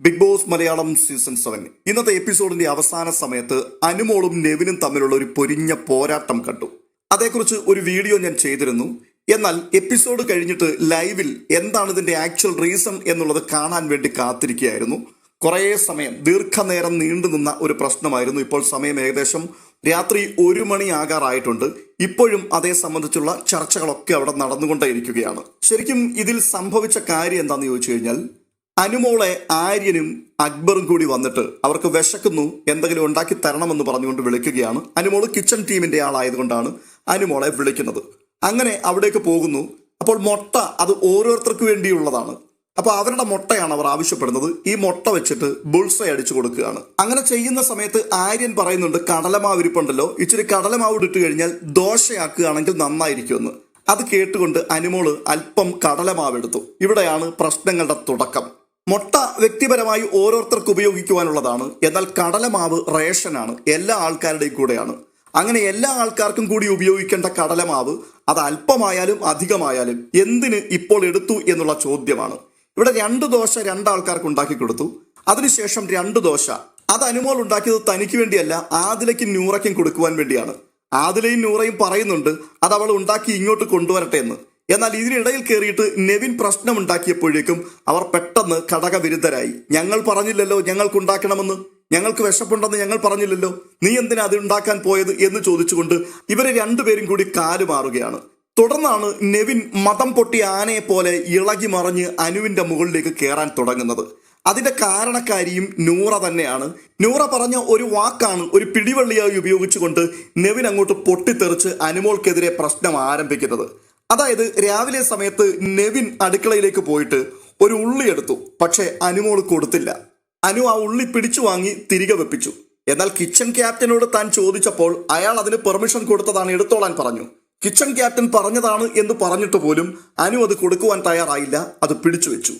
Big Boss Malayalam season seven ഇന്നത്തെ എപ്പിസോഡിന്റെ അവസാന സമയത്ത് അനുമോളും നെവിനും തമ്മിലുള്ള ഒരു പൊരിഞ്ഞ പോരാട്ടം കണ്ടു. അതേക്കുറിച്ച് ഒരു വീഡിയോ ഞാൻ ചെയ്തിരുന്നു. എന്നാൽ എപ്പിസോഡ് കഴിഞ്ഞിട്ട് ലൈവിൽ എന്താണ് ഇതിന്റെ ആക്ച്വൽ റീസൺ എന്നുള്ളത് കാണാൻ വേണ്ടി കാത്തിരിക്കുകയായിരുന്നു. കുറേ സമയം ദീർഘനേരം നീണ്ടു നിന്ന ഒരു പ്രശ്നമായിരുന്നു. ഇപ്പോൾ സമയം ഏകദേശം രാത്രി ഒരു മണി ആകാറായിട്ടുണ്ട്. ഇപ്പോഴും അതേ സംബന്ധിച്ചുള്ള ചർച്ചകളൊക്കെ അവിടെ നടന്നുകൊണ്ടേയിരിക്കുകയാണ്. ശരിക്കും ഇതിൽ സംഭവിച്ച കാര്യം എന്താണെന്ന് ചോദിച്ചു കഴിഞ്ഞാൽ അനുമോളെ ആര്യനും അക്ബറും കൂടി വന്നിട്ട് അവർക്ക് വിശക്കുന്നു എന്തെങ്കിലും ഉണ്ടാക്കി തരണമെന്ന് പറഞ്ഞുകൊണ്ട് വിളിക്കുകയാണ്. അനുമോൾ കിച്ചൺ ടീമിന്റെ ആളായതുകൊണ്ടാണ് അനുമോളെ വിളിക്കുന്നത്. അങ്ങനെ അവിടേക്ക് പോകുന്നു. അപ്പോൾ മുട്ട അത് ഓരോരുത്തർക്ക് വേണ്ടിയുള്ളതാണ്. അപ്പോൾ അവരുടെ മുട്ടയാണ് അവർ ആവശ്യപ്പെടുന്നത്. ഈ മുട്ട വെച്ചിട്ട് ബുൾസ അടിച്ചു കൊടുക്കുകയാണ്. അങ്ങനെ ചെയ്യുന്ന സമയത്ത് ആര്യൻ പറയുന്നുണ്ട് കടലമാവ് ഇരിപ്പുണ്ടല്ലോ. ഇച്ചിരി കടലമാവ് ഇട്ട് കഴിഞ്ഞാൽ ദോശയാക്കുകയാണെങ്കിൽ നന്നായിരിക്കുമെന്ന്. അത് കേട്ടുകൊണ്ട് അനുമോൾ അല്പം കടലമാവ് എടുത്തു. ഇവിടെയാണ് പ്രശ്നങ്ങളുടെ തുടക്കം. മുട്ട വ്യക്തിപരമായി ഓരോരുത്തർക്ക് ഉപയോഗിക്കുവാനുള്ളതാണ്. എന്നാൽ കടലമാവ് റേഷനാണ്. എല്ലാ ആൾക്കാരുടെയും കൂടെയാണ്. അങ്ങനെ എല്ലാ ആൾക്കാർക്കും കൂടി ഉപയോഗിക്കേണ്ട കടലമാവ് അത് അല്പമായാലും അധികമായാലും എന്തിന് ഇപ്പോൾ എടുത്തു എന്നുള്ള ചോദ്യമാണ്. ഇവിടെ രണ്ട് ദോശ രണ്ടാൾക്കാർക്ക് ഉണ്ടാക്കി കൊടുത്തു. അതിനുശേഷം രണ്ട് ദോശ. അത് അനുമോൾ ഉണ്ടാക്കിയത് തനിക്ക് വേണ്ടിയല്ല ആദിലയ്ക്കും നൂറയ്ക്കും കൊടുക്കുവാൻ വേണ്ടിയാണ്. ആദിലയും നൂറയും പറയുന്നുണ്ട് അത് അവൾ ഉണ്ടാക്കി ഇങ്ങോട്ട് കൊണ്ടുവരട്ടെ എന്ന്. എന്നാൽ ഇതിനിടയിൽ കയറിയിട്ട് നെവിൻ പ്രശ്നമുണ്ടാക്കിയപ്പോഴേക്കും അവർ പെട്ടെന്ന് ഘടകവിരുദ്ധരായി ഞങ്ങൾ പറഞ്ഞില്ലല്ലോ ഞങ്ങൾക്ക് ഉണ്ടാക്കണമെന്ന് ഞങ്ങൾക്ക് വിശപ്പുണ്ടെന്ന് ഞങ്ങൾ പറഞ്ഞില്ലല്ലോ. നീ എന്തിനാ അത് ഉണ്ടാക്കാൻ പോയത് എന്ന് ചോദിച്ചുകൊണ്ട് ഇവരെ രണ്ടുപേരും കൂടി കാലുമാറുകയാണ്. തുടർന്നാണ് നെവിൻ മതം പൊട്ടിയ ആനയെ പോലെ ഇളകി മറിഞ്ഞ് അനുവിന്റെ മുകളിലേക്ക് കയറാൻ തുടങ്ങുന്നത്. അതിന്റെ കാരണക്കാരിയും നൂറ തന്നെയാണ്. നൂറ പറഞ്ഞ ഒരു വാക്കാണ് ഒരു പിടിവള്ളിയായി ഉപയോഗിച്ചുകൊണ്ട് നെവിൻ അങ്ങോട്ട് പൊട്ടിത്തെറിച്ച് അനുമോൾക്കെതിരെ പ്രശ്നം ആരംഭിക്കുന്നത്. അതായത് രാവിലെ സമയത്ത് നെവിൻ അടുക്കളയിലേക്ക് പോയിട്ട് ഒരു ഉള്ളി എടുത്തു. പക്ഷേ അനുമോൾ കൊടുത്തില്ല. അനു ആ ഉള്ളി പിടിച്ചു വാങ്ങി തിരികെ വെപ്പിച്ചു. എന്നാൽ കിച്ചൺ ക്യാപ്റ്റനോട് താൻ ചോദിച്ചപ്പോൾ അയാൾ അതിന് പെർമിഷൻ കൊടുത്തതാണ് എടുത്തോളാൻ പറഞ്ഞു. കിച്ചൺ ക്യാപ്റ്റൻ പറഞ്ഞതാണ് എന്ന് പറഞ്ഞിട്ട് പോലും അനു അത് കൊടുക്കുവാൻ തയ്യാറായില്ല. അത് പിടിച്ചു വെച്ചു.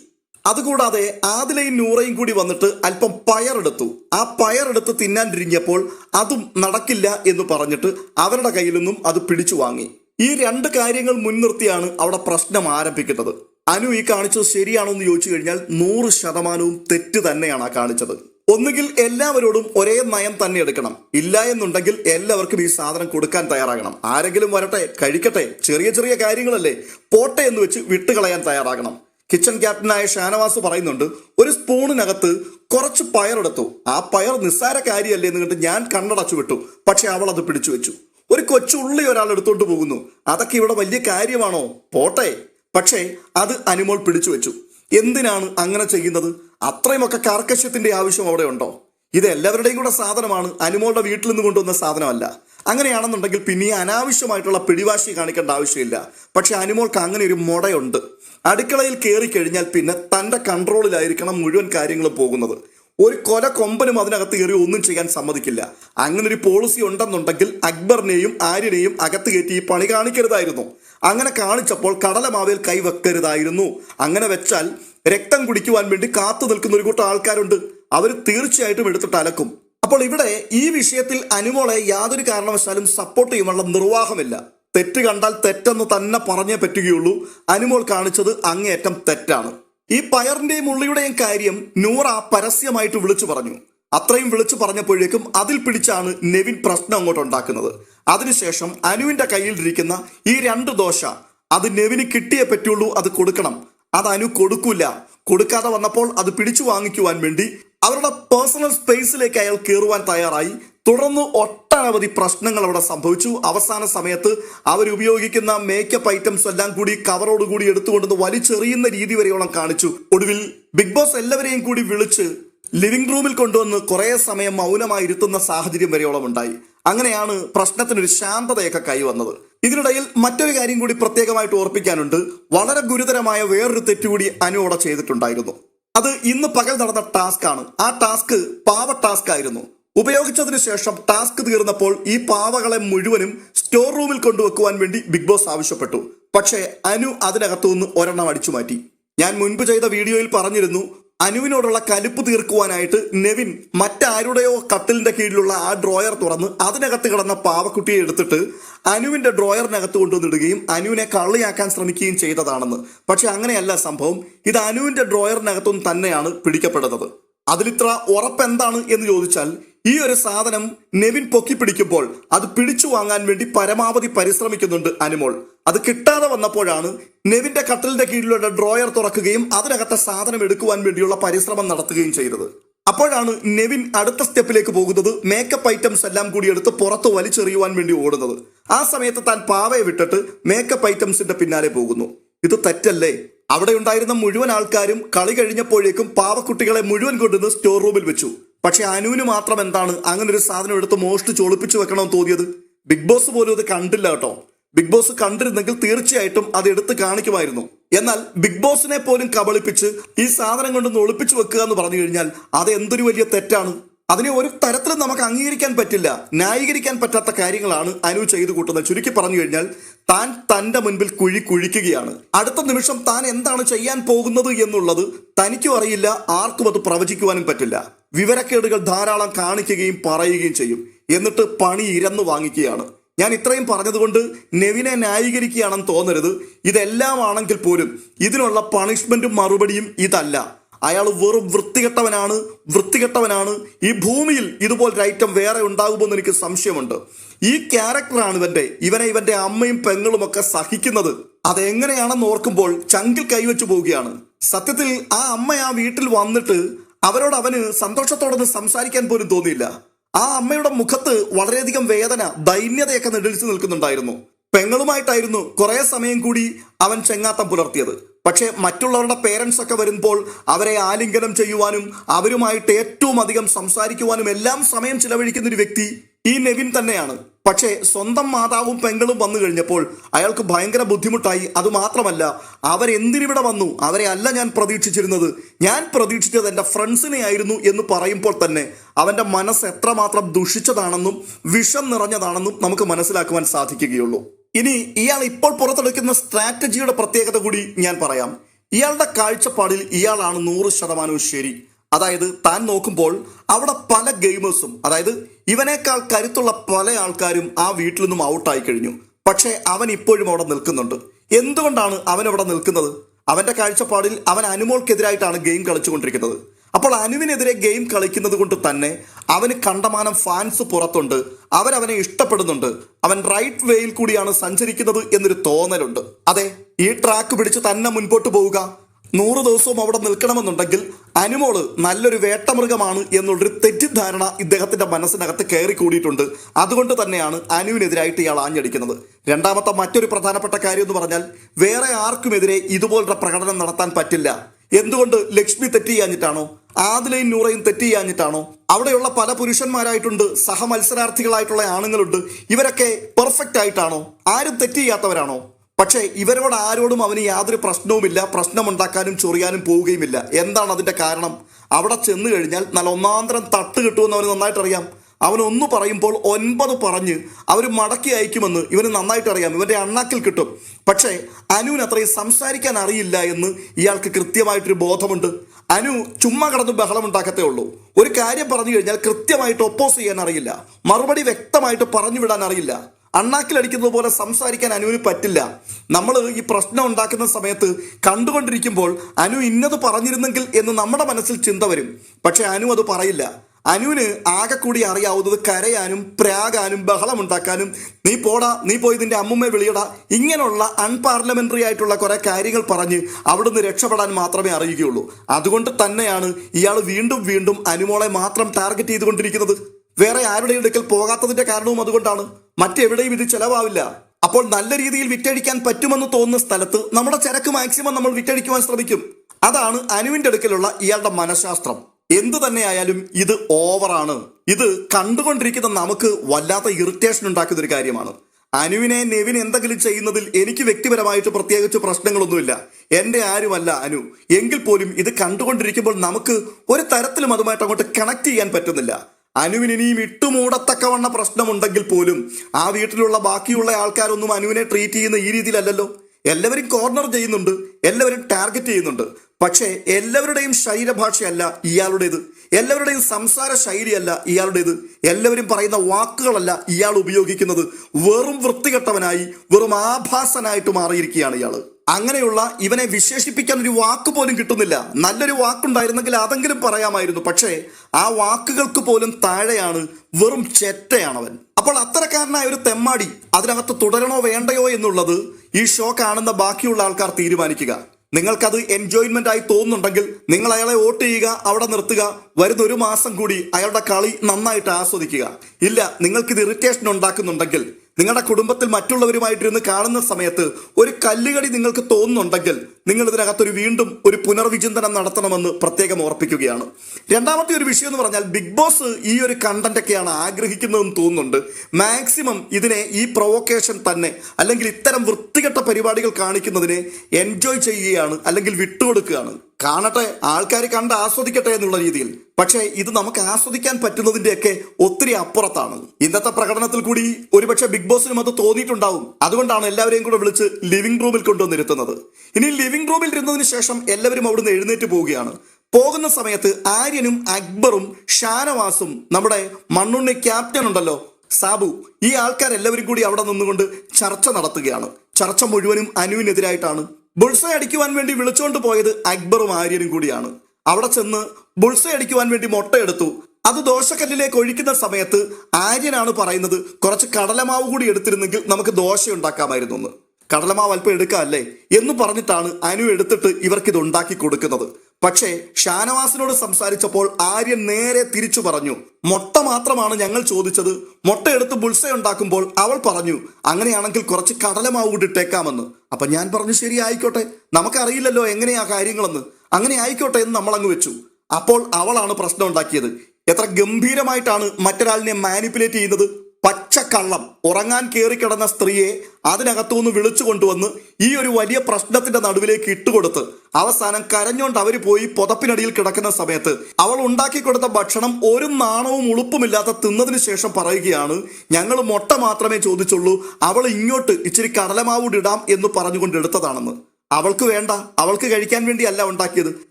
അതുകൂടാതെ ആദിലയും നൂറയും കൂടി വന്നിട്ട് അല്പം പയറെടുത്തു. ആ പയറെടുത്ത് തിന്നാൻ തിരിഞ്ഞപ്പോൾ അതും നടക്കില്ല എന്ന് പറഞ്ഞിട്ട് അവരുടെ കയ്യിൽ നിന്നും അത് പിടിച്ചു വാങ്ങി. ഈ രണ്ട് കാര്യങ്ങൾ മുൻനിർത്തിയാണ് അവിടെ പ്രശ്നം ആരംഭിക്കുന്നത്. അനു ഈ കാണിച്ചത് ശരിയാണോ എന്ന് ചോദിച്ചു കഴിഞ്ഞാൽ നൂറ് ശതമാനവും തെറ്റ് തന്നെയാണ് ആ കാണിച്ചത്. ഒന്നുകിൽ എല്ലാവരോടും ഒരേ നയം തന്നെ എടുക്കണം. ഇല്ല എന്നുണ്ടെങ്കിൽ എല്ലാവർക്കും ഈ സാധനം കൊടുക്കാൻ തയ്യാറാകണം. ആരെങ്കിലും വരട്ടെ കഴിക്കട്ടെ ചെറിയ ചെറിയ കാര്യങ്ങളല്ലേ പോട്ടെ എന്ന് വെച്ച് വിട്ടുകളയാൻ തയ്യാറാകണം. കിച്ചൺ ക്യാപ്റ്റനായ ഷാനവാസ് പറയുന്നുണ്ട് ഒരു സ്പൂണിനകത്ത് കുറച്ച് പയറെടുത്തു ആ പയർ നിസ്സാര കാര്യമല്ലേ എന്ന് കണ്ട് ഞാൻ കണ്ണടച്ചു വിട്ടു പക്ഷെ അവൾ അത് പിടിച്ചു വെച്ചു ഒരു കൊച്ചുള്ളി ഒരാൾ എടുത്തോണ്ട് പോകുന്നു. അതൊക്കെ ഇവിടെ വലിയ കാര്യമാണോ? പോട്ടെ. പക്ഷേ അത് അനുമോൾ പിടിച്ചു വെച്ചു. എന്തിനാണ് അങ്ങനെ ചെയ്യുന്നത്? അത്രയുമൊക്കെ കാർക്കശ്യത്തിന്റെ ആവശ്യം അവിടെ ഉണ്ടോ? ഇത് എല്ലാവരുടെയും കൂടെ സാധനമാണ്. അനുമോളുടെ വീട്ടിൽ നിന്ന് കൊണ്ടുവന്ന സാധനമല്ല. അങ്ങനെയാണെന്നുണ്ടെങ്കിൽ പിന്നെ അനാവശ്യമായിട്ടുള്ള പിടിവാശി കാണിക്കേണ്ട ആവശ്യമില്ല. പക്ഷെ അനുമോൾക്ക് അങ്ങനെ ഒരു മുടയുണ്ട്. അടുക്കളയിൽ കയറി കഴിഞ്ഞാൽ പിന്നെ തന്റെ കൺട്രോളിലായിരിക്കണം മുഴുവൻ കാര്യങ്ങളും പോകുന്നത്. ഒരു കൊല കൊമ്പനും അതിനകത്ത് കയറി ഒന്നും ചെയ്യാൻ സമ്മതിക്കില്ല. അങ്ങനെ ഒരു പോളിസി ഉണ്ടെന്നുണ്ടെങ്കിൽ അക്ബറിനെയും ആര്യനെയും അകത്ത് കയറ്റി ഈ പണി കാണിക്കരുതായിരുന്നു. അങ്ങനെ കാണിച്ചപ്പോൾ കടലമാവേൽ കൈവെക്കരുതായിരുന്നു അങ്ങനെ വെച്ചാൽ രക്തം കുടിക്കുവാൻ വേണ്ടി കാത്തു നിൽക്കുന്ന ഒരു കൂട്ടം ആൾക്കാരുണ്ട്. അവർ തീർച്ചയായിട്ടും എടുത്തിട്ട് അലക്കും. അപ്പോൾ ഇവിടെ ഈ വിഷയത്തിൽ അനുമോളെ യാതൊരു കാരണവശാലും സപ്പോർട്ട് ചെയ്യുവാനുള്ള നിർവാഹമില്ല. തെറ്റ് കണ്ടാൽ തെറ്റെന്ന് തന്നെ പറഞ്ഞേ പറ്റുകയുള്ളൂ. അനുമോൾ കാണിച്ചത് അങ്ങേയറ്റം തെറ്റാണ്. ഈ പയറിന്റെയും ഉള്ളിയുടെയും കാര്യം നൂറ പരസ്യമായിട്ട് വിളിച്ചു പറഞ്ഞു. അത്രയും വിളിച്ചു പറഞ്ഞപ്പോഴേക്കും അതിൽ പിടിച്ചാണ് നെവിൻ പ്രശ്നം അങ്ങോട്ട് ഉണ്ടാക്കുന്നത്. അതിനുശേഷം അനുവിന്റെ കയ്യിലിരിക്കുന്ന ഈ രണ്ട് ദോശ അത് നെവിന് കിട്ടിയേ പറ്റുള്ളൂ അത് കൊടുക്കണം. അത് അനു കൊടുക്കൂല. കൊടുക്കാതെ വന്നപ്പോൾ അത് പിടിച്ചു വാങ്ങിക്കുവാൻ വേണ്ടി അവരുടെ പേഴ്സണൽ സ്പേസിലേക്ക് അയാൾ കയറുവാൻ തയ്യാറായി. തുടർന്ന് ഒട്ടനവധി പ്രശ്നങ്ങൾ അവിടെ സംഭവിച്ചു. അവസാന സമയത്ത് അവരുപയോഗിക്കുന്ന മേക്കപ്പ് ഐറ്റംസ് എല്ലാം കൂടി കവറോടുകൂടി എടുത്തുകൊണ്ടുവന്ന് വലിച്ചെറിയുന്ന രീതി വരെയോളം കാണിച്ചു. ഒടുവിൽ ബിഗ് ബോസ് എല്ലാവരെയും കൂടി വിളിച്ച് ലിവിംഗ് റൂമിൽ കൊണ്ടുവന്ന് കുറേ സമയം മൗനമായി ഇരുത്തുന്ന സാഹചര്യം വരെയോളം ഉണ്ടായി. അങ്ങനെയാണ് പ്രശ്നത്തിനൊരു ശാന്തതയൊക്കെ കൈവന്നത് ഇതിനിടയിൽ മറ്റൊരു കാര്യം കൂടി പ്രത്യേകമായിട്ട് ഓർപ്പിക്കാനുണ്ട്. വളരെ ഗുരുതരമായ വേറൊരു തെറ്റുകൂടി അനുവോടെ ചെയ്തിട്ടുണ്ടായിരുന്നു. അത് ഇന്ന് പകൽ നടന്ന ടാസ്ക് ആണ്. ആ ടാസ്ക് പാവ ടാസ്ക് ആയിരുന്നു. ഉപയോഗിച്ചതിന് ശേഷം ടാസ്ക് തീർന്നപ്പോൾ ഈ പാവകളെ മുഴുവനും സ്റ്റോർ റൂമിൽ കൊണ്ടുവെക്കുവാൻ വേണ്ടി ബിഗ് ബോസ് ആവശ്യപ്പെട്ടു. പക്ഷേ അനു അതിനകത്തു നിന്ന് ഒരെണ്ണം അടിച്ചു മാറ്റി. ഞാൻ മുൻപ് ചെയ്ത വീഡിയോയിൽ പറഞ്ഞിരുന്നു അനുവിനോടുള്ള കലിപ്പ് തീർക്കുവാനായിട്ട് നെവിൻ മറ്റാരുടെയോ കട്ടിലിന്റെ കീഴിലുള്ള ആ ഡ്രോയർ തുറന്ന് അതിനകത്ത് കിടന്ന പാവക്കുട്ടിയെ എടുത്തിട്ട് അനുവിന്റെ ഡ്രോയറിനകത്ത് കൊണ്ടുവന്നിടുകയും അനുവിനെ കള്ളിയാക്കാൻ ശ്രമിക്കുകയും ചെയ്തതാണെന്ന്. പക്ഷെ അങ്ങനെയല്ല സംഭവം. ഇത് അനുവിന്റെ ഡ്രോയറിനകത്തും തന്നെയാണ് പിടിക്കപ്പെടുന്നത്. അതിലിത്ര ഉറപ്പെന്താണ് എന്ന് ചോദിച്ചാൽ ഈ ഒരു സാധനം നെവിൻ പൊക്കി പിടിക്കുമ്പോൾ അത് പിടിച്ചു വാങ്ങാൻ വേണ്ടി പരമാവധി പരിശ്രമിക്കുന്നുണ്ട് അനുമോൾ. അത് കിട്ടാതെ വന്നപ്പോഴാണ് നെവിന്റെ കട്ടിലിന്റെ കീഴിലുള്ള ഡ്രോയർ തുറക്കുകയും അതിനകത്തെ സാധനം എടുക്കുവാൻ വേണ്ടിയുള്ള പരിശ്രമം നടത്തുകയും ചെയ്തത്. അപ്പോഴാണ് നെവിൻ അടുത്ത സ്റ്റെപ്പിലേക്ക് പോകുന്നത് മേക്കപ്പ് ഐറ്റംസ് എല്ലാം കൂടി എടുത്ത് പുറത്ത് വലിച്ചെറിയുവാൻ വേണ്ടി ഓടുന്നത്. ആ സമയത്ത് താൻ പാവയെ വിട്ടിട്ട് മേക്കപ്പ് ഐറ്റംസിന്റെ പിന്നാലെ പോകുന്നു. ഇത് തെറ്റല്ലേ? അവിടെ ഉണ്ടായിരുന്ന മുഴുവൻ ആൾക്കാരും കളി കഴിഞ്ഞപ്പോഴേക്കും പാവക്കുട്ടികളെ മുഴുവൻ കൊണ്ടുവന്ന് സ്റ്റോർ റൂമിൽ വെച്ചു. പക്ഷെ അനുവിന് മാത്രം എന്താണ് അങ്ങനെ ഒരു സാധനം എടുത്ത് മോഷ്ടിച്ച് ഒളിപ്പിച്ചു വെക്കണമെന്ന് തോന്നിയത്? ബിഗ് ബോസ് പോലും അത് കണ്ടില്ല കേട്ടോ. ബിഗ് ബോസ് കണ്ടിരുന്നെങ്കിൽ തീർച്ചയായിട്ടും അത് എടുത്ത് കാണിക്കുമായിരുന്നു. എന്നാൽ ബിഗ് ബോസിനെ പോലും കബളിപ്പിച്ച് ഈ സാധനം കൊണ്ടൊന്ന് ഒളിപ്പിച്ചു വെക്കുക എന്ന് പറഞ്ഞു കഴിഞ്ഞാൽ അത് എന്തൊരു വലിയ തെറ്റാണ്? അതിനെ ഒരു തരത്തിലും നമുക്ക് അംഗീകരിക്കാൻ പറ്റില്ല. ന്യായീകരിക്കാൻ പറ്റാത്ത കാര്യങ്ങളാണ് അനു ചെയ്തു കൂട്ടുന്നത്. ചുരുക്കി പറഞ്ഞു കഴിഞ്ഞാൽ താൻ തന്റെ മുൻപിൽ കുഴി കുഴിക്കുകയാണ്. അടുത്ത നിമിഷം താൻ എന്താണ് ചെയ്യാൻ പോകുന്നത് എന്നുള്ളത് തനിക്കും അറിയില്ല ആർക്കും അത് പ്രവചിക്കുവാനും പറ്റില്ല. വിവരക്കേടുകൾ ധാരാളം കാണിക്കുകയും പറയുകയും ചെയ്യും. എന്നിട്ട് പണി ഇരന്നു വാങ്ങിക്കുകയാണ്. ഞാൻ ഇത്രയും പറഞ്ഞതുകൊണ്ട് നെവിനെ ന്യായീകരിക്കുകയാണെന്ന് തോന്നരുത്. ഇതെല്ലാം ആണെങ്കിൽ പോലും ഇതിനുള്ള പണിഷ്മെന്റും മറുപടിയും ഇതല്ല. അയാൾ വെറും വൃത്തികെട്ടവനാണ് വൃത്തികെട്ടവനാണ്. ഈ ഭൂമിയിൽ ഇതുപോലൊരു ഐറ്റം വേറെ ഉണ്ടാകുമെന്ന് എനിക്ക് സംശയമുണ്ട്. ഈ ക്യാരക്ടറാണ് ഇവന്റെ ഇവനെ ഇവന്റെ അമ്മയും പെങ്ങളും ഒക്കെ സഹിക്കുന്നത്. അതെങ്ങനെയാണെന്ന് ഓർക്കുമ്പോൾ ചങ്കിൽ കൈവച്ചു പോവുകയാണ്. സത്യത്തിൽ ആ അമ്മ ആ വീട്ടിൽ വന്നിട്ട് അവരോട് അവന് സന്തോഷത്തോടൊന്ന് സംസാരിക്കാൻ പോലും തോന്നിയില്ല. ആ അമ്മയുടെ മുഖത്ത് വളരെയധികം വേദന ദൈന്യതയൊക്കെ നെടിച്ചു നിൽക്കുന്നുണ്ടായിരുന്നു. പെങ്ങളുമായിട്ടായിരുന്നു കുറെ സമയം കൂടി അവൻ ചെങ്ങാത്തം പുലർത്തിയത്. പക്ഷേ മറ്റുള്ളവരുടെ പേരൻസ് ഒക്കെ വരുമ്പോൾ അവരെ ആലിംഗനം ചെയ്യുവാനും അവരുമായിട്ട് ഏറ്റവും അധികം സംസാരിക്കുവാനും എല്ലാം സമയം ചിലവഴിക്കുന്ന ഒരു വ്യക്തി ഈ നെവിൻ തന്നെയാണ്. പക്ഷേ സ്വന്തം മാതാവും പെങ്ങളും വന്നു കഴിഞ്ഞപ്പോൾ അയാൾക്ക് ഭയങ്കര ബുദ്ധിമുട്ടായി. അത് അതുമാത്രമല്ല അവരെന്തിനിവിടെ വന്നു? അവരെ അല്ല ഞാൻ പ്രതീക്ഷിച്ചിരുന്നത്. ഞാൻ പ്രതീക്ഷിച്ചത് എന്റെ ഫ്രണ്ട്സിനെ ആയിരുന്നു എന്ന് പറയുമ്പോൾ തന്നെ അവന്റെ മനസ്സ് എത്രമാത്രം ദുഷിച്ചതാണെന്നും വിഷം നിറഞ്ഞതാണെന്നും നമുക്ക് മനസ്സിലാക്കുവാൻ സാധിക്കുകയുള്ളൂ. ഇനി ഇയാൾ ഇപ്പോൾ പുറത്തെടുക്കുന്ന സ്ട്രാറ്റജിയുടെ പ്രത്യേകത കൂടി ഞാൻ പറയാം. ഇയാളുടെ കാഴ്ചപ്പാടിൽ ഇയാളാണ് നൂറ് ശതമാനവും ശരി. അതായത് താൻ നോക്കുമ്പോൾ അവിടെ പല ഗെയിമേഴ്സും അതായത് ഇവനേക്കാൾ കരുത്തുള്ള പല ആൾക്കാരും ആ വീട്ടിൽ നിന്നും ഔട്ടായി കഴിഞ്ഞു. പക്ഷേ അവൻ ഇപ്പോഴും അവിടെ നിൽക്കുന്നുണ്ട്. എന്തുകൊണ്ടാണ് അവൻ അവിടെ നിൽക്കുന്നത്? അവന്റെ കാഴ്ചപ്പാടിൽ അവൻ അനുമോൾക്കെതിരായിട്ടാണ് ഗെയിം കളിച്ചുകൊണ്ടിരിക്കുന്നത്. അപ്പോൾ അനുവിനെതിരെ ഗെയിം കളിക്കുന്നത് കൊണ്ട് തന്നെ അവന് കണ്ടമാനം ഫാൻസ് പുറത്തുണ്ട്. അവരവനെ ഇഷ്ടപ്പെടുന്നുണ്ട്. അവൻ റൈറ്റ് വേയിൽ കൂടിയാണ് സഞ്ചരിക്കുന്നത് എന്നൊരു തോന്നലുണ്ട്. അതെ ഈ ട്രാക്ക് പിടിച്ച് തന്നെ മുൻപോട്ട് പോവുക. നൂറ് ദിവസവും അവിടെ നിൽക്കണമെന്നുണ്ടെങ്കിൽ അനുമോൾ നല്ലൊരു വേട്ടമൃഗമാണ് എന്നുള്ളൊരു തെറ്റിദ്ധാരണ ഇദ്ദേഹത്തിന്റെ മനസ്സിനകത്ത് കയറി കൂടിയിട്ടുണ്ട് അതുകൊണ്ട് തന്നെയാണ് അനുവിനെതിരായിട്ട് ഇയാൾ ആഞ്ഞടിക്കുന്നത്. രണ്ടാമത്തെ മറ്റൊരു പ്രധാനപ്പെട്ട കാര്യം എന്ന് പറഞ്ഞാൽ വേറെ ആർക്കുമെതിരെ ഇതുപോലുള്ള പ്രകടനം നടത്താൻ പറ്റില്ല. എന്തുകൊണ്ട് ലക്ഷ്മി തെറ്റ് ചെയ്യാഞ്ഞിട്ടാണോ? ആദിലയും നൂറയും തെറ്റ് ചെയ്യാഞ്ഞിട്ടാണോ? അവിടെയുള്ള പല പുരുഷന്മാരായിട്ടുണ്ട് സഹമത്സരാർത്ഥികളായിട്ടുള്ള ആണുങ്ങളുണ്ട്. ഇവരൊക്കെ പെർഫെക്റ്റ് ആയിട്ടാണോ? ആരും തെറ്റ് ചെയ്യാത്തവരാണോ? പക്ഷേ ഇവരോട് ആരോടും അവന് യാതൊരു പ്രശ്നവുമില്ല. പ്രശ്നമുണ്ടാക്കാനും ചൊറിയാനും പോവുകയുമില്ല. എന്താണ് അതിന്റെ കാരണം? അവിടെ ചെന്ന് കഴിഞ്ഞാൽ നല്ല ഒന്നാന്തരം തട്ട് കിട്ടുമെന്ന് അവന് നന്നായിട്ട് അറിയാം അവൻ ഒന്ന് പറയുമ്പോൾ ഒൻപത് പറഞ്ഞ് അവർ മടക്കി അയക്കുമെന്ന് ഇവന് നന്നായിട്ട് അറിയാം. ഇവന്റെ അണ്ണാക്കിൽ കിട്ടും. പക്ഷേ അനുവിന് അത്രയും സംസാരിക്കാൻ അറിയില്ല എന്ന് ഇയാൾക്ക് കൃത്യമായിട്ടൊരു ബോധമുണ്ട്. അനു ചുമ്മാ കടന്ന് ബഹളം ഉണ്ടാക്കത്തേ ഉള്ളൂ. ഒരു കാര്യം പറഞ്ഞു കഴിഞ്ഞാൽ കൃത്യമായിട്ട് ഒപ്പോസ് ചെയ്യാൻ അറിയില്ല. മറുപടി വ്യക്തമായിട്ട് പറഞ്ഞു വിടാൻ അറിയില്ല. അണ്ണാക്കിലടിക്കുന്നത് പോലെ സംസാരിക്കാൻ അനുവിന് പറ്റില്ല. നമ്മൾ ഈ പ്രശ്നം ഉണ്ടാക്കുന്ന സമയത്ത് കണ്ടുകൊണ്ടിരിക്കുമ്പോൾ അനു ഇന്നത് പറഞ്ഞിരുന്നെങ്കിൽ എന്ന് നമ്മുടെ മനസ്സിൽ ചിന്ത വരും. പക്ഷെ അനു അത് പറയില്ല. അനുവിന് ആകെ കൂടി അറിയാവുന്നത് കരയാനും പ്രാകാനും ബഹളമുണ്ടാക്കാനും നീ പോടാ നീ പോയി നിന്റെ അമ്മുമ്മയെ വിളിയടാ. ഇങ്ങനെയുള്ള അൺപാർലമെന്ററി ആയിട്ടുള്ള കുറേ കാര്യങ്ങൾ പറഞ്ഞ് അവിടുന്ന് രക്ഷപ്പെടാൻ മാത്രമേ അറിയുകയുള്ളൂ. അതുകൊണ്ട് തന്നെയാണ് ഇയാൾ വീണ്ടും വീണ്ടും അനുമോളെ മാത്രം ടാർഗറ്റ് ചെയ്തുകൊണ്ടിരിക്കുന്നത്. വേറെ ആരുടെയും അടുക്കൽ പോകാത്തതിന്റെ കാരണവും അതുകൊണ്ടാണ്. മറ്റെവിടെയും ഇത് ചെലവാവില്ല. അപ്പോൾ നല്ല രീതിയിൽ വിറ്റഴിക്കാൻ പറ്റുമെന്ന് തോന്നുന്ന സ്ഥലത്ത് നമ്മുടെ ചരക്ക് മാക്സിമം നമ്മൾ വിറ്റഴിക്കുവാൻ ശ്രമിക്കും. അതാണ് അനുവിന്റെ അടുക്കലുള്ള ഇയാളുടെ മനഃശാസ്ത്രം. എന്തു തന്നെയായാലും ഇത് ഓവറാണ്. ഇത് കണ്ടുകൊണ്ടിരിക്കുന്ന നമുക്ക് വല്ലാത്ത ഇറിറ്റേഷൻ ഉണ്ടാക്കുന്ന ഒരു കാര്യമാണ്. അനുവിനെ നെവിൻ എന്തെങ്കിലും ചെയ്യുന്നതിൽ എനിക്ക് വ്യക്തിപരമായിട്ട് പ്രത്യേകിച്ച് പ്രശ്നങ്ങളൊന്നുമില്ല. എന്റെ ആരുമല്ല അനു. എങ്കിൽ പോലും ഇത് കണ്ടുകൊണ്ടിരിക്കുമ്പോൾ നമുക്ക് ഒരു തരത്തിലും അതുമായിട്ട് അങ്ങോട്ട് കണക്ട് ചെയ്യാൻ പറ്റുന്നില്ല. അനുവിന് ഇനിയും ഇട്ടുമൂടത്തക്കവണ്ണ പ്രശ്നമുണ്ടെങ്കിൽ പോലും ആ വീട്ടിലുള്ള ബാക്കിയുള്ള ആൾക്കാരൊന്നും അനുവിനെ ട്രീറ്റ് ചെയ്യുന്ന ഈ രീതിയിലല്ലല്ലോ. എല്ലാവരും കോർണർ ചെയ്യുന്നുണ്ട്. എല്ലാവരും ടാർഗറ്റ് ചെയ്യുന്നുണ്ട്. പക്ഷേ എല്ലാവരുടെയും ശരീരഭാഷയല്ല ഇയാളുടേത്. എല്ലാവരുടെയും സംസാര ശൈലിയല്ല ഇയാളുടേത്. എല്ലാവരും പറയുന്ന വാക്കുകളല്ല ഇയാൾ ഉപയോഗിക്കുന്നത്. വെറും വൃത്തികെട്ടവനായി വെറും ആഭാസനായിട്ട് മാറിയിരിക്കുകയാണ് ഇയാൾ അങ്ങനെയുള്ള ഇവനെ വിശേഷിപ്പിക്കാൻ ഒരു വാക്ക് പോലും കിട്ടുന്നില്ല. നല്ലൊരു വാക്കുണ്ടായിരുന്നെങ്കിൽ അതെങ്കിലും പറയാമായിരുന്നു. പക്ഷേ ആ വാക്കുകൾക്ക് പോലും താഴെയാണ് വെറും ചെറ്റയാണവൻ. അപ്പോൾ അത്തരക്കാരനായ ഒരു തെമ്മാടി അതിനകത്ത് തുടരണോ വേണ്ടയോ എന്നുള്ളത് ഈ ഷോ കാണുന്ന ബാക്കിയുള്ള ആൾക്കാർ തീരുമാനിക്കുക. നിങ്ങൾക്കത് എൻജോയ്മെന്റ് ആയി തോന്നുന്നുണ്ടെങ്കിൽ നിങ്ങൾ അയാളെ വോട്ട് ചെയ്യുക അവിടെ നിർത്തുക വരുന്ന ഒരു മാസം കൂടി അയാളുടെ കളി നന്നായിട്ട് ആസ്വദിക്കുക. ഇല്ല നിങ്ങൾക്കിത് ഇറിറ്റേഷൻ ഉണ്ടാക്കുന്നുണ്ടെങ്കിൽ നിങ്ങളുടെ കുടുംബത്തിൽ മറ്റുള്ളവരുമായിട്ടിരുന്ന് കാണുന്ന സമയത്ത് ഒരു കല്ലുകടി നിങ്ങൾക്ക് തോന്നുന്നുണ്ടെങ്കിൽ നിങ്ങൾ ഇതിനകത്തൊരു വീണ്ടും ഒരു പുനർവിചിന്തനം നടത്തണമെന്ന് പ്രത്യേകം ഓർപ്പിക്കുകയാണ്. രണ്ടാമത്തെ ഒരു വിഷയം എന്ന് പറഞ്ഞാൽ ബിഗ് ബോസ് ഈ ഒരു കണ്ടന്റ് ഒക്കെയാണ് ആഗ്രഹിക്കുന്നതെന്ന് തോന്നുന്നുണ്ട്. മാക്സിമം ഇതിനെ ഈ പ്രൊവോക്കേഷൻ തന്നെ അല്ലെങ്കിൽ ഇത്തരം വൃത്തികെട്ട പരിപാടികൾ കാണിക്കുന്നതിനെ എൻജോയ് ചെയ്യുകയാണ് അല്ലെങ്കിൽ വിട്ടുകൊടുക്കുകയാണ്. കാണട്ടെ ആൾക്കാർ കണ്ട് ആസ്വദിക്കട്ടെ എന്നുള്ള രീതിയിൽ. പക്ഷേ ഇത് നമുക്ക് ആസ്വദിക്കാൻ പറ്റുന്നതിന്റെയൊക്കെ ഒത്തിരി അപ്പുറത്താണ്. ഇന്നത്തെ പ്രകടനത്തിൽ കൂടി ഒരുപക്ഷെ ബിഗ് ബോസിനും അത് തോന്നിയിട്ടുണ്ടാവും. അതുകൊണ്ടാണ് എല്ലാവരെയും കൂടെ വിളിച്ച് ലിവിംഗ് റൂമിൽ കൊണ്ടുവന്നിരുത്തുന്നത്. ഇനി ലിവിംഗ് റൂമിൽ ഇരുന്നതിന് ശേഷം എല്ലാവരും അവിടുന്ന് എഴുന്നേറ്റ് പോവുകയാണ്. പോകുന്ന സമയത്ത് ആര്യനും അക്ബറും ഷാനവാസും നമ്മുടെ മണ്ണുണ്ണി ക്യാപ്റ്റൻ ഉണ്ടല്ലോ സാബു ഈ ആൾക്കാരെല്ലാവരും കൂടി അവിടെ നിന്നുകൊണ്ട് ചർച്ച നടത്തുകയാണ്. ചർച്ച മുഴുവനും അനുവിനെതിരായിട്ടാണ് ബുൾസ അടിക്കുവാൻ വേണ്ടി വിളിച്ചുകൊണ്ട് പോയത് അക്ബറും ആര്യനും കൂടിയാണ്. അവിടെ ചെന്ന് ബുൾസ അടിക്കുവാൻ വേണ്ടി മുട്ടയെടുത്തു. അത് ദോശക്കല്ലിലേക്ക് ഒഴിക്കുന്ന സമയത്ത് ആര്യനാണ് പറയുന്നത് കുറച്ച് കടലമാവ് കൂടി എടുത്തിരുന്നെങ്കിൽ നമുക്ക് ദോശ ഉണ്ടാക്കാമായിരുന്നു എന്ന്. കടലമാവ് അല്പം എടുക്കാം അല്ലേ എന്ന് പറഞ്ഞിട്ടാണ് അനു എടുത്തിട്ട് ഇവർക്ക് ഇത് ഉണ്ടാക്കി കൊടുക്കുന്നത്. പക്ഷേ ഷാനവാസിനോട് സംസാരിച്ചപ്പോൾ ആര്യൻ നേരെ തിരിച്ചു പറഞ്ഞു മുട്ട മാത്രമാണ് ഞങ്ങൾ ചോദിച്ചത്. മുട്ട എടുത്ത് ബുൾസ ഉണ്ടാക്കുമ്പോൾ അവൾ പറഞ്ഞു അങ്ങനെയാണെങ്കിൽ കുറച്ച് കടലമാവ് കൂടി ഇട്ടേക്കാമെന്ന്. അപ്പൊ ഞാൻ പറഞ്ഞു ശരി ആയിക്കോട്ടെ. നമുക്കറിയില്ലല്ലോ എങ്ങനെയാ കാര്യങ്ങളെന്ന്. അങ്ങനെ ആയിക്കോട്ടെ എന്ന് നമ്മൾ അങ്ങ് വെച്ചു. അപ്പോൾ അവളാണ് പ്രശ്നം ഉണ്ടാക്കിയത്. എത്ര ഗംഭീരമായിട്ടാണ് മറ്റൊരാളിനെ മാനിപ്പുലേറ്റ് ചെയ്യുന്നത്. പച്ചക്കള്ളം ഉറങ്ങാൻ കയറിക്കിടന്ന സ്ത്രീയെ അതിനകത്തുനിന്ന് വിളിച്ചു കൊണ്ടുവന്ന് ഈ ഒരു വലിയ പ്രശ്നത്തിന്റെ നടുവിലേക്ക് ഇട്ടുകൊടുത്ത്. അവസാനം കരഞ്ഞോണ്ട് അവർ പോയി പുതപ്പിനടിയിൽ കിടക്കുന്ന സമയത്ത് അവൾ ഉണ്ടാക്കി കൊടുത്ത ഭക്ഷണം ഒരു നാണവും ഉളുപ്പുമില്ലാത്ത തിന്നതിന് ശേഷം പറയുകയാണ് ഞങ്ങൾ മുട്ട മാത്രമേ ചോദിച്ചുള്ളൂ അവൾ ഇങ്ങോട്ട് ഇച്ചിരി കടലമാവൂടിടാം എന്ന് പറഞ്ഞുകൊണ്ട് എടുത്തതാണെന്ന്. അവൾക്ക് വേണ്ട അവൾക്ക് കഴിക്കാൻ വേണ്ടി അല്ല ഉണ്ടാക്കിയത്.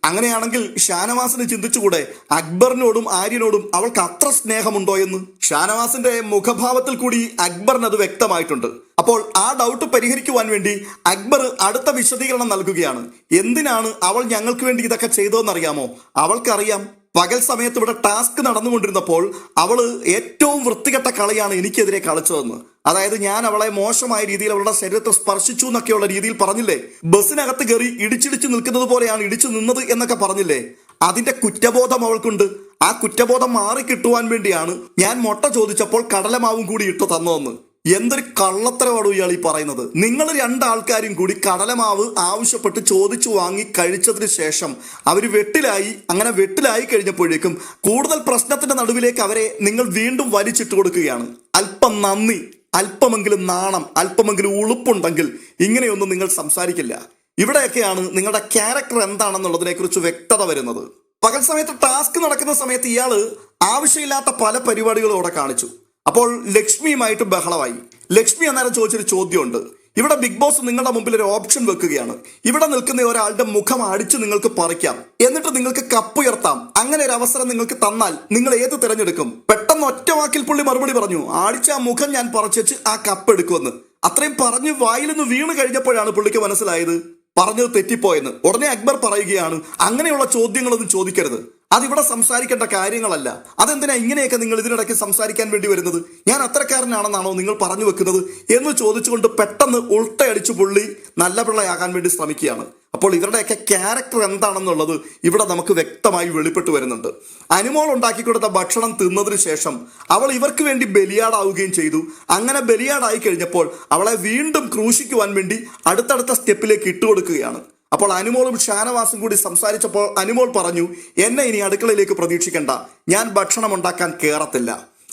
അങ്ങനെയാണെങ്കിൽ ഷാനവാസിന് ചിന്തിച്ചുകൂടെ അക്ബറിനോടും ആര്യനോടും അവൾക്ക് അത്ര സ്നേഹമുണ്ടോ എന്ന്? ഷാനവാസിന്റെ മുഖഭാവത്തിൽ കൂടി അക്ബറിന് അത് വ്യക്തമായിട്ടുണ്ട്. അപ്പോൾ ആ ഡൗട്ട് പരിഹരിക്കുവാൻ വേണ്ടി അക്ബർ അടുത്ത വിശദീകരണം നൽകുകയാണ്. എന്തിനാണ് അവൾ ഞങ്ങൾക്ക് വേണ്ടി ഇതൊക്കെ ചെയ്തതെന്നറിയാമോ? അവൾക്കറിയാം. പകൽ സമയത്ത് ഇവിടെ ടാസ്ക് നടന്നുകൊണ്ടിരുന്നപ്പോൾ അവൾ ഏറ്റവും വൃത്തികെട്ട കളിയാണ് എനിക്കെതിരെ കളിച്ചതെന്ന്. അതായത് ഞാൻ അവളെ മോശമായ രീതിയിൽ അവളുടെ ശരീരത്തെ സ്പർശിച്ചു എന്നൊക്കെയുള്ള രീതിയിൽ പറഞ്ഞില്ലേ? ബസ്സിനകത്ത് കയറി ഇടിച്ചിടിച്ച് നിൽക്കുന്നത് പോലെയാണ് ഇടിച്ചു നിന്നത് എന്നൊക്കെ പറഞ്ഞില്ലേ? അതിന്റെ കുറ്റബോധം അവൾക്കുണ്ട്. ആ കുറ്റബോധം മാറി കിട്ടുവാൻ വേണ്ടിയാണ് ഞാൻ മുട്ട ചോദിച്ചപ്പോൾ കടലമാവും കൂടി ഇട്ട് തന്നതെന്ന്. എന്തൊരു കള്ളത്തരമാണ് ഇയാൾ ഈ പറയുന്നത്? നിങ്ങൾ രണ്ടാൾക്കാരും കൂടി കടലമാവ് ആവശ്യപ്പെട്ട് ചോദിച്ചു വാങ്ങി കഴിച്ചതിന് ശേഷം അവർ വെട്ടിലായി അങ്ങനെ വെട്ടിലായി കഴിഞ്ഞപ്പോഴേക്കും കൂടുതൽ പ്രശ്നത്തിന്റെ നടുവിലേക്ക് അവരെ നിങ്ങൾ വീണ്ടും വലിച്ചിട്ട് കൊടുക്കുകയാണ്. അല്പം നന്ദി അല്പമെങ്കിലും നാണം അല്പമെങ്കിലും ഉളുപ്പുണ്ടെങ്കിൽ ഇങ്ങനെയൊന്നും നിങ്ങൾ സംസാരിക്കില്ല. ഇവിടെയൊക്കെയാണ് നിങ്ങളുടെ ക്യാരക്ടർ എന്താണെന്നുള്ളതിനെ കുറിച്ച് വ്യക്തത വരുന്നത്. പകൽ സമയത്ത് ടാസ്ക് നടക്കുന്ന സമയത്ത് ഇയാൾ ആവശ്യമില്ലാത്ത പല പരിപാടികളും അവിടെ കാണിച്ചു. അപ്പോൾ ലക്ഷ്മിയുമായിട്ട് ബഹളമായി. ലക്ഷ്മി അന്നേരം ചോദിച്ചൊരു ചോദ്യമുണ്ട്. ഇവിടെ ബിഗ് ബോസ് നിങ്ങളുടെ മുമ്പിൽ ഒരു ഓപ്ഷൻ വെക്കുകയാണ്. ഇവിടെ നിൽക്കുന്ന ഒരാളുടെ മുഖം അടിച്ച് നിങ്ങൾക്ക് പറിക്കാം. എന്നിട്ട് നിങ്ങൾക്ക് കപ്പ് ഉയർത്താം. അങ്ങനെ ഒരു അവസരം നിങ്ങൾക്ക് തന്നാൽ നിങ്ങൾ ഏത് തിരഞ്ഞെടുക്കും? പെട്ടെന്ന് ഒറ്റ വാക്കിൽ പുള്ളി മറുപടി പറഞ്ഞു. അടിച്ച ആ മുഖം ഞാൻ പറിച്ചു ആ കപ്പ് എടുക്കുമെന്ന്. അത്രയും പറഞ്ഞ് വായിൽ നിന്ന് വീണ് കഴിഞ്ഞപ്പോഴാണ് പുള്ളിക്ക് മനസ്സിലായത്. പറഞ്ഞത് തെറ്റിപ്പോയെന്ന് ഉടനെ അക്ബർ പറയുകയാണ് അങ്ങനെയുള്ള ചോദ്യങ്ങളൊന്നും ചോദിക്കരുത്. അതിവിടെ സംസാരിക്കേണ്ട കാര്യങ്ങളല്ല. അതെന്തിനാ ഇങ്ങനെയൊക്കെ നിങ്ങൾ ഇതിനിടയ്ക്ക് സംസാരിക്കാൻ വേണ്ടി വരുന്നത്? ഞാൻ അത്രക്കാരനാണെന്നാണോ നിങ്ങൾ പറഞ്ഞു വെക്കുന്നത്? എന്ന് ചോദിച്ചുകൊണ്ട് പെട്ടെന്ന് ഉൾട്ടയടിച്ചു പുള്ളി നല്ല പിള്ളയാകാൻ വേണ്ടി ശ്രമിക്കുകയാണ്. അപ്പോൾ ഇവരുടെയൊക്കെ ക്യാരക്ടർ എന്താണെന്നുള്ളത് ഇവിടെ നമുക്ക് വ്യക്തമായി വെളിപ്പെട്ടു വരുന്നുണ്ട്. അനുമോൾ ഉണ്ടാക്കി കൊടുത്ത ഭക്ഷണം തിന്നതിന് ശേഷം അവൾ ഇവർക്ക് വേണ്ടി ബലിയാടാവുകയും ചെയ്തു. അങ്ങനെ ബലിയാടായി കഴിഞ്ഞപ്പോൾ അവളെ വീണ്ടും ക്രൂശിക്കുവാൻ വേണ്ടി അടുത്തടുത്ത സ്റ്റെപ്പിലേക്ക് ഇട്ടുകൊടുക്കുകയാണ് അപ്പോൾ അനുമോളും ഷാനവാസും കൂടി സംസാരിച്ചപ്പോൾ അനുമോൾ പറഞ്ഞു എന്നെ ഇനി അടുക്കളയിലേക്ക് പ്രതീക്ഷിക്കേണ്ട. ഞാൻ ഭക്ഷണം ഉണ്ടാക്കാൻ കയറത്തില്ല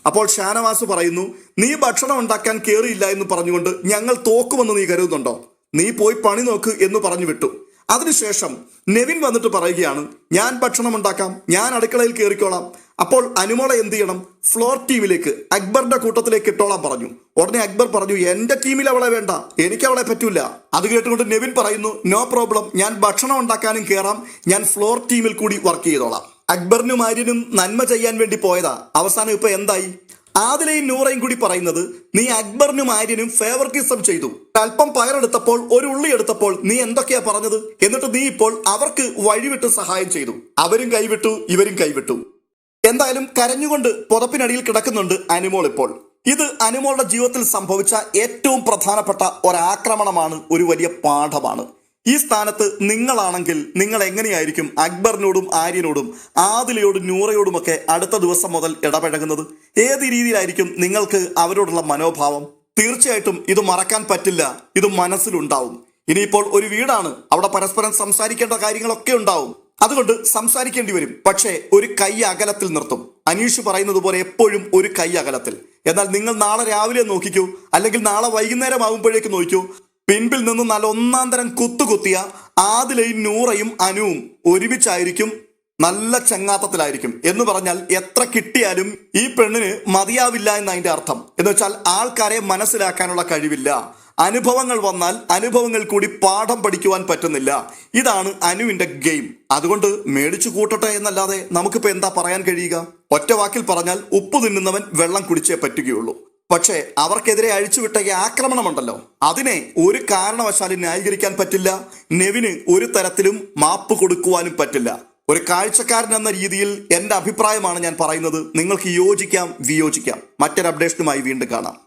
അപ്പോൾ ഷാനവാസ് പറയുന്നു നീ ഭക്ഷണം ഉണ്ടാക്കാൻ കയറിയില്ല എന്ന് പറഞ്ഞുകൊണ്ട് ഞങ്ങൾ തോക്കുമെന്ന് നീ കരുതുന്നുണ്ടോ? നീ പോയി പണി നോക്ക് എന്ന് പറഞ്ഞു വിട്ടു. അതിനുശേഷം നെവിൻ വന്നിട്ട് പറയുകയാണ് ഞാൻ ഭക്ഷണം ഉണ്ടാക്കാം ഞാൻ അടുക്കളയിൽ കയറിക്കോളാം അപ്പോൾ അനുമോളെ എന്ത് ചെയ്യണം? ഫ്ലോർ ടീമിലേക്ക് അക്ബറിന്റെ കൂട്ടത്തിലേക്ക് ഇട്ടോളാം പറഞ്ഞു. ഉടനെ അക്ബർ പറഞ്ഞു എന്റെ ടീമിൽ അവളെ വേണ്ട എനിക്ക് അവളെ പറ്റൂല. അത് കേട്ടുകൊണ്ട് നെവിൻ പറയുന്നു നോ പ്രോബ്ലം ഞാൻ ഭക്ഷണം ഉണ്ടാക്കാനും കയറാം ഞാൻ ഫ്ലോർ ടീമിൽ കൂടി വർക്ക് ചെയ്തോളാം. അക്ബറിനും ആര്യനും നന്മ ചെയ്യാൻ വേണ്ടി പോയതാ. അവസാനം ഇപ്പൊ എന്തായി? ആദിലയും നൂറയും കൂടി പറയുന്നത് നീ അക്ബറിനും ആര്യനും ഫേവർട്ടിസം ചെയ്തു. അല്പം പകരെടുത്തപ്പോൾ ഒരു ഉള്ളി എടുത്തപ്പോൾ നീ എന്തൊക്കെയാ പറഞ്ഞത്? എന്നിട്ട് നീ ഇപ്പോൾ അവർക്ക് വഴിവിട്ട് സഹായം ചെയ്തു. അവരും കൈവിട്ടു ഇവരും കൈവിട്ടു. എന്തായാലും കരഞ്ഞുകൊണ്ട് പുതപ്പിനടിയിൽ കിടക്കുന്നുണ്ട് അനിമോൾ ഇപ്പോൾ. ഇത് അനിമോളുടെ ജീവിതത്തിൽ സംഭവിച്ച ഏറ്റവും പ്രധാനപ്പെട്ട ഒരാക്രമണമാണ് ഒരു വലിയ പാഠമാണ്. ഈ സ്ഥാനത്ത് നിങ്ങളാണെങ്കിൽ നിങ്ങൾ എങ്ങനെയായിരിക്കും അക്ബറിനോടും ആര്യനോടും ആദിലയോടും നൂറയോടുമൊക്കെ അടുത്ത ദിവസം മുതൽ ഇടപഴകുന്നത്? ഏത് രീതിയിലായിരിക്കും നിങ്ങൾക്ക് അവരോടുള്ള മനോഭാവം? തീർച്ചയായിട്ടും ഇത് മറക്കാൻ പറ്റില്ല. ഇത് മനസ്സിലുണ്ടാവും. ഇനിയിപ്പോൾ ഒരു വീടാണ്. അവിടെ പരസ്പരം സംസാരിക്കേണ്ട കാര്യങ്ങളൊക്കെ ഉണ്ടാവും. അതുകൊണ്ട് സംസാരിക്കേണ്ടി വരും. പക്ഷേ ഒരു കൈ അകലത്തിൽ നിർത്തും. അനീഷ് പറയുന്നത് പോലെ എപ്പോഴും ഒരു കൈ അകലത്തിൽ. എന്നാൽ നിങ്ങൾ നാളെ രാവിലെ നോക്കിക്കൂ. അല്ലെങ്കിൽ നാളെ വൈകുന്നേരം ആകുമ്പോഴേക്ക് നോക്കൂ പിൻപിൽ നിന്ന് നല്ല ഒന്നാം തരം കുത്തുകുത്തിയ ആദിലയും നൂറയും അനുവും ഒരുമിച്ചായിരിക്കും നല്ല ചങ്ങാത്തത്തിലായിരിക്കും. എന്ന് പറഞ്ഞാൽ എത്ര കിട്ടിയാലും ഈ പെണ്ണിന് മതിയാവില്ല എന്നതിന്റെ അർത്ഥം. എന്ന് വെച്ചാൽ ആൾക്കാരെ മനസ്സിലാക്കാനുള്ള കഴിവില്ല. അനുഭവങ്ങൾ വന്നാൽ അനുഭവങ്ങൾ കൂടി പാഠം പഠിക്കുവാൻ പറ്റുന്നില്ല. ഇതാണ് അനുവിന്റെ ഗെയിം. അതുകൊണ്ട് മേടിച്ചു കൂട്ടട്ടെ എന്നല്ലാതെ നമുക്കിപ്പോ എന്താ പറയാൻ കഴിയുക? ഒറ്റ വാക്കിൽ പറഞ്ഞാൽ ഉപ്പ് തിന്നുന്നവൻ വെള്ളം കുടിച്ചേ പറ്റുകയുള്ളൂ. പക്ഷേ അവർക്കെതിരെ അഴിച്ചുവിട്ട ഈ ആക്രമണമുണ്ടല്ലോ. അതിനെ ഒരു കാരണവശാലും ന്യായീകരിക്കാൻ പറ്റില്ല. നെവിന് ഒരു തരത്തിലും മാപ്പ് കൊടുക്കുവാനും പറ്റില്ല. ഒരു കാഴ്ചക്കാരൻ എന്ന രീതിയിൽ എന്റെ അഭിപ്രായമാണ് ഞാൻ പറയുന്നത്. നിങ്ങൾക്ക് യോജിക്കാം വിയോജിക്കാം. മറ്റൊരു അപ്ഡേഷനുമായി വീണ്ടും കാണാം.